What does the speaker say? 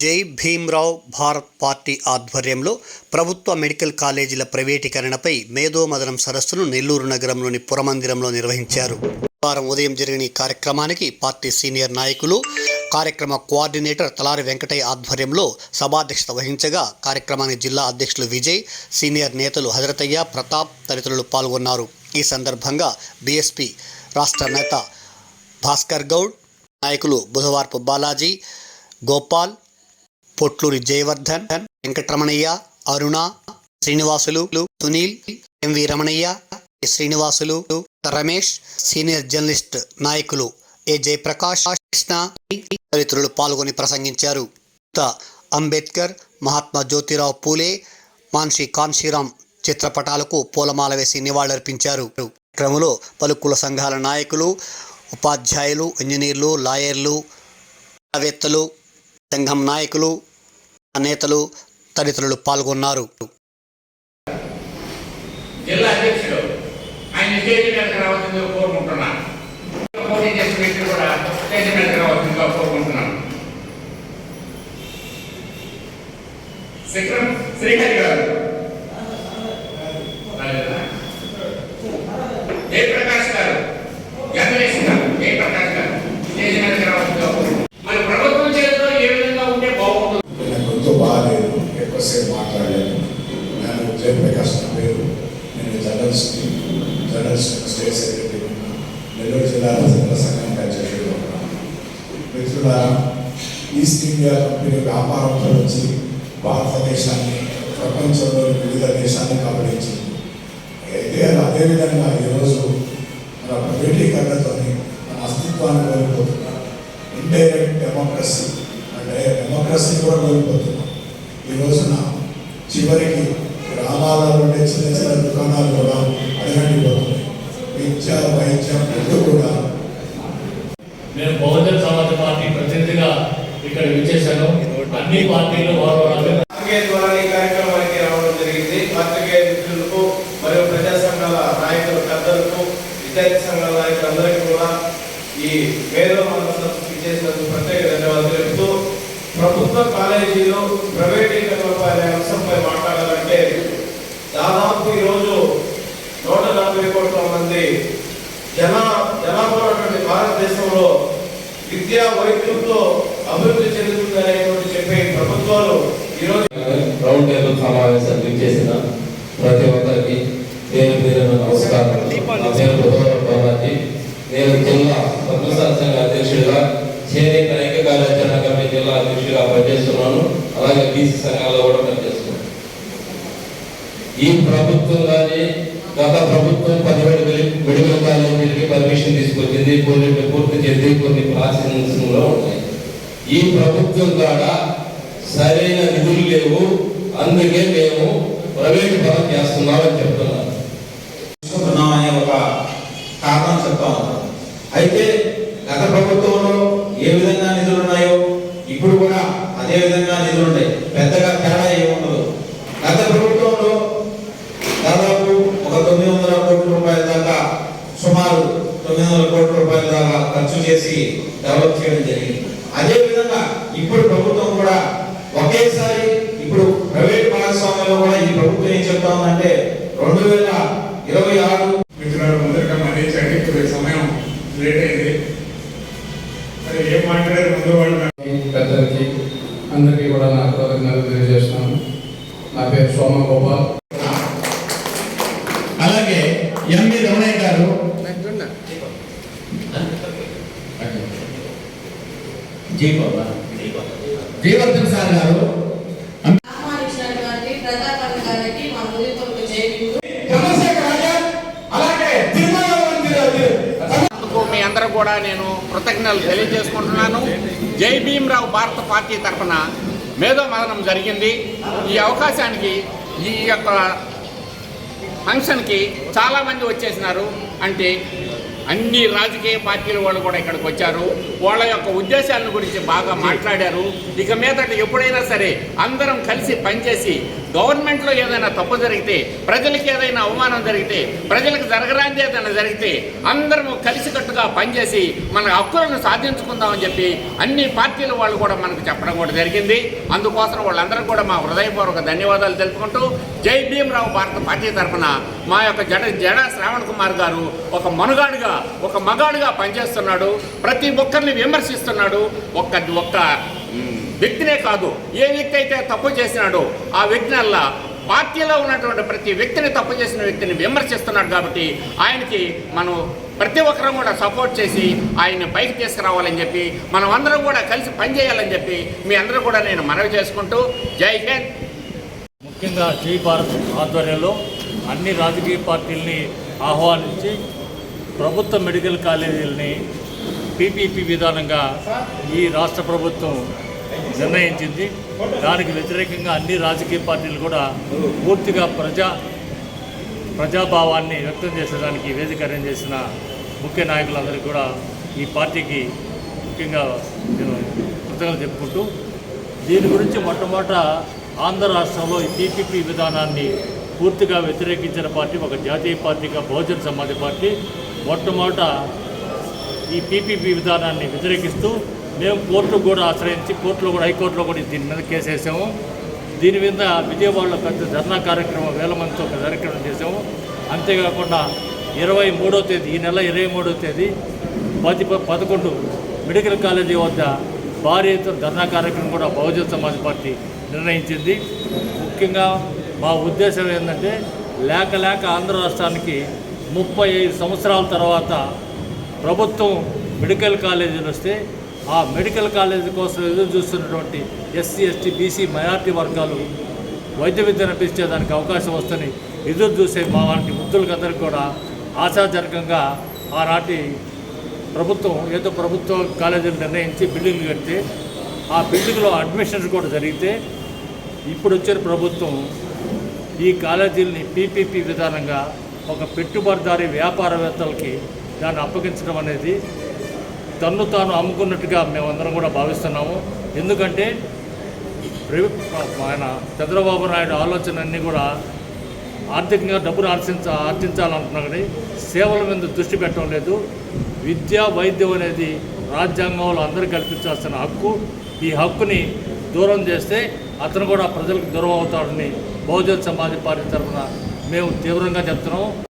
జై భీమ్రావ్ భారత్ పార్టీ ఆధ్వర్యంలో ప్రభుత్వ మెడికల్ కాలేజీల ప్రైవేటీకరణపై మేధోమదనం సరస్సును నెల్లూరు నగరంలోని పురమందిరంలో నిర్వహించారు. వారం ఉదయం జరిగిన ఈ కార్యక్రమానికి పార్టీ సీనియర్ నాయకులు కార్యక్రమ కోఆర్డినేటర్ తలారి వెంకటయ్య ఆధ్వర్యంలో సభాధ్యక్షత వహించగా కార్యక్రమానికి జిల్లా అధ్యక్షులు విజయ్ సీనియర్ నేతలు హజరతయ్య ప్రతాప్ తదితరులు పాల్గొన్నారు. ఈ సందర్భంగా బీఎస్పీ రాష్ట్ర నేత భాస్కర్ గౌడ్ నాయకులు Budhavarpu Balaji Gopal Potluri Jayavardhan Venkataramanaiah Aruna Srinivasulu Sunil MV Ramanaiah Srinivasulu Ramesh senior journalist నాయకులు ఏ జయప్రకాష్ కృష్ణ తదితరులు పాల్గొని ప్రసంగించారు. అంబేద్కర్ మహాత్మా జ్యోతిరావు పూలే మాన్షి కాన్షీరామ్ చిత్రపటాలకు పూలమాల వేసి నివాళులర్పించారు. క్రమంలో పలు కుల సంఘాల నాయకులు ఉపాధ్యాయులు ఇంజనీర్లు లాయర్లు వేత్తలు సంఘం నాయకులు నేతలు తదితరులు పాల్గొన్నారు. జిల్లా అధ్యక్షుడు ఆయన కోరుకుంటున్నాను. పోటీ చేసిన వ్యక్తి కూడా కోరుకుంటున్నాను. శ్రీహరి గారు రాలేదా? జయప్రకాష్ గారు గణేష్ గారు జయప్రకాష్ గారు స్టేజ్ మీదకి రావాల్సిందిగా కోరుకుంటున్నాను. మరి ప్రభుత్వం చేతిలో ఏ విధంగా ఉంటే బాగుంటుంది నేను గొంతు బాగాలేదు ఎక్కువసేపు మాట్లాడలేను నేను జయప్రకాష్ నా పేరు నేను జర్నలిస్ట్ని జర్నలిస్ట్ స్టేట్ సెక్రటరీ ఉన్నా నెల్లూరు సంఘం ఈస్ట్ ఇండియా కంపెనీ వ్యాపారం వచ్చి భారతదేశాన్ని ప్రపంచంలోని వివిధ దేశాన్ని కబడించింది అయితే అదేవిధంగా ఈరోజు మన ప్రైవేటీకరణతో మన అస్తిత్వాన్ని కోల్పోతున్నాం ఇండైరెక్ట్ డెమోక్రసీ అంటే డెమోక్రసీ కూడా కోల్పోతున్నాం ఈ రోజున చివరికి గ్రామాలలో ఉండే చిన్న చిన్న దుకాణాలు కూడా అడగండిపోతున్నాయి. విద్య వైద్యం రెండు కూడా. నేను బహుజన్ సమాజ్ పార్టీ ప్రతినిధిగా ఇక్కడ విచ్చేశాను. అన్ని పార్టీలు ద్వారా ఈ కార్యక్రమానికి రావడం జరిగింది. పాత్రికేయ మిత్రులకు మరియు ప్రజా సంఘాల నాయకులు పెద్దలకు విద్యార్థి సంఘాల నాయకులందరికీ కూడా ఈ మనసులకు చేసినందుకు ప్రత్యేక ధన్యవాదాలు తెలుపుతూ ప్రభుత్వ కాలేజీలో ప్రైవేటీకరణపై అనే అంశంపై మాట్లాడాలంటే దాదాపు ఈరోజు నూట నలభై కోట్ల మంది జన జనాభా ఉన్నటువంటి భారతదేశంలో విద్యా వైద్యంతో అభివృద్ధి చెందుతుంది అనేటువంటి చెప్పే ప్రభుత్వాలు ఈరోజు రౌండ్ టేబుల్ సమావేశానికి చేసిన ప్రతి ఒక్కరికి పేరు పేరున నమస్కారం. నేను పేరు బుధవారం బాలాజీ నేను జిల్లా పద్మశాల సంఘ అధ్యక్షుడిగా చేనేత ఐక్య కార్యాచరణ కమిటీ జిల్లా అధ్యక్షుడిగా పనిచేస్తున్నాను. అలాగే బీసీ సంఘాల్లో కూడా పనిచేస్తున్నాను. ఈ ప్రభుత్వం కానీ గత ప్రభుత్వం కొన్ని పూర్తి చేసి కొన్ని ప్రాసెసింగ్లో ఈ ప్రభుత్వం ద్వారా సరైన నిధులు లేవు. అందుకే మేము ప్రైవేట్ పరం చెప్తున్నాను తీసుకుంటున్నాం అనే ఒక కారణం చెప్తా ఉన్నాం అయితే గత ప్రభుత్వంలో ఏ విధంగా నిధులు ఉన్నాయో ఇప్పుడు కూడా అదే విధంగా నిధులు ఉన్నాయి పెద్దగా తేడా ఏముండదు గత ప్రభుత్వంలో దాదాపు ఒక తొమ్మిది వందల కోట్ల రూపాయల దాకా సుమారు తొమ్మిది వందల కోట్ల రూపాయల దాకా ఖర్చు చేసి డెవలప్ చేయడం జరిగింది అదే విధంగా ఇప్పుడు ప్రభుత్వం కూడా ఒకేసారి ఇప్పుడు ప్రైవేట్ భాగస్వామ్యంలో కూడా ఈ ప్రభుత్వం ఏం చెప్తా ఉందంటే రెండు వేల ఇరవై ఆరు మిత్రులు అందరికీ మన్నించండి ఇప్పుడు సమయం లేట్ అయింది మరి ఏం మాట్లాడారు ముందు వాళ్ళు పెద్దలకి అందరికీ కూడా నా కృతజ్ఞతలు తెలియజేస్తున్నాను నా పేరు సోమ గోపాల్ అలాగే ఎంవి రమణయ్య గారు జయవర్ధన్ సార్ గారు కూడా నేను కృతజ్ఞతలు తెలియజేసుకుంటున్నాను. జై భీమరావు భారత పార్టీ తరఫున మేధో మదనం జరిగింది. ఈ అవకాశానికి ఈ యొక్క ఫంక్షన్కి చాలామంది వచ్చేసినారు. అంటే అన్ని రాజకీయ పార్టీల వాళ్ళు కూడా ఇక్కడికి వచ్చారు. వాళ్ళ యొక్క ఉద్దేశాలను గురించి బాగా మాట్లాడారు. ఇక మీదట ఎప్పుడైనా సరే అందరం కలిసి పనిచేసి గవర్నమెంట్లో ఏదైనా తప్పు జరిగితే ప్రజలకు ఏదైనా అవమానం జరిగితే ప్రజలకు జరగరాంది ఏదైనా జరిగితే అందరం కలిసికట్టుగా పనిచేసి మన హక్కులను సాధించుకుందామని చెప్పి అన్ని పార్టీల వాళ్ళు కూడా మనకు చెప్పడం కూడా జరిగింది. అందుకోసం వాళ్ళందరూ కూడా మా హృదయపూర్వక ధన్యవాదాలు తెలుపుకుంటూ జై భీమరావు భారత పార్టీ తరఫున మా యొక్క జడ జడ శ్రావణ్ కుమార్ గారు ఒక మనుగాడుగా ఒక మగాడుగా పనిచేస్తున్నాడు. ప్రతి ఒక్కరిని విమర్శిస్తున్నాడు. ఒక్క ఒక్క వ్యక్తినే కాదు ఏ వ్యక్తి అయితే తప్పు చేసినాడో ఆ వ్యక్తినల్లా పార్టీలో ఉన్నటువంటి ప్రతి వ్యక్తిని తప్పు చేసిన వ్యక్తిని విమర్శిస్తున్నాడు కాబట్టి ఆయనకి మనం ప్రతి ఒక్కరం కూడా సపోర్ట్ చేసి ఆయన్ని పైకి తీసుకురావాలని చెప్పి మనం అందరం కూడా కలిసి పనిచేయాలని చెప్పి మీ అందరూ కూడా నేను మనవి చేసుకుంటూ జై హింద్. ముఖ్యంగా జై భారత్ ఆధ్వర్యంలో అన్ని రాజకీయ పార్టీల్ని ఆహ్వానించి ప్రభుత్వ మెడికల్ కాలేజీలని పీపీపీ విధానంగా ఈ రాష్ట్ర ప్రభుత్వం నిర్ణయించింది. దానికి వ్యతిరేకంగా అన్ని రాజకీయ పార్టీలు కూడా పూర్తిగా ప్రజా ప్రజాభావాన్ని వ్యక్తం చేసేదానికి వేదిక అరేంజ్ చేసిన ముఖ్య నాయకులందరికీ కూడా ఈ పార్టీకి ముఖ్యంగా నేను కృతజ్ఞతలు చెప్పుకుంటూ దీని గురించి మొట్టమొదట ఆంధ్ర రాష్ట్రంలో ఈ టీపీపీ విధానాన్ని పూర్తిగా వ్యతిరేకించిన పార్టీ ఒక జాతీయ పార్టీగా బహుజన సమాజ్ పార్టీ. మొట్టమొదట ఈ పీపీపీ విధానాన్ని వ్యతిరేకిస్తూ మేము కోర్టు కూడా ఆశ్రయించి కోర్టులో కూడా హైకోర్టులో కూడా దీని మీద కేసు వేసాము. దీని మీద విజయవాడలో పెద్ద ధర్నా కార్యక్రమం వేల మందితో ఒక కార్యక్రమం చేసాము. అంతేకాకుండా ఇరవై మూడో తేదీ ఈ నెల ఇరవై మూడో తేదీ పది పదకొండు మెడికల్ కాలేజీ వద్ద భారీ ఎత్తున ధర్నా కార్యక్రమం కూడా బహుజన్ సమాజ్ పార్టీ నిర్ణయించింది. ముఖ్యంగా మా ఉద్దేశం ఏంటంటే లేక లేక ఆంధ్ర రాష్ట్రానికి ముప్పై ఐదు సంవత్సరాల తర్వాత ప్రభుత్వం మెడికల్ కాలేజీలు వస్తే ఆ మెడికల్ కాలేజీ కోసం ఎదురు చూస్తున్నటువంటి ఎస్సీ ఎస్టీ బీసీ మైనార్టీ వర్గాలు వైద్య విద్యను పెంచేదానికి అవకాశం వస్తుంది ఎదురు చూసే మా వాటి వృద్ధులకందరికీ కూడా ఆశాజనకంగా ఆనాటి ప్రభుత్వం ఏదో ప్రభుత్వ కాలేజీలు నిర్ణయించి బిల్డింగ్లు కడితే ఆ బిల్డింగ్లో అడ్మిషన్స్ కూడా జరిగితే ఇప్పుడు వచ్చిన ప్రభుత్వం ఈ కాలేజీలని పీపీపీ విధానంగా ఒక పెట్టుబడిదారి వ్యాపారవేత్తలకి దాన్ని అప్పగించడం అనేది తన్ను తాను అమ్ముకున్నట్టుగా మేమందరం కూడా భావిస్తున్నాము. ఎందుకంటే ఆయన చంద్రబాబు నాయుడు ఆలోచన అన్నీ కూడా ఆర్థికంగా డబ్బును ఆర్చించ ఆర్జించాలంటున్నా కానీ సేవల మీద దృష్టి పెట్టడం లేదు. విద్య వైద్యం అనేది రాజ్యాంగంలో అందరికీ కల్పించాల్సిన హక్కు. ఈ హక్కుని దూరం చేస్తే అతను కూడా ప్రజలకు దూరం అవుతాడని బహుజన్ సమాజ్ పార్టీ తరఫున మేము తీవ్రంగా చెప్తున్నాం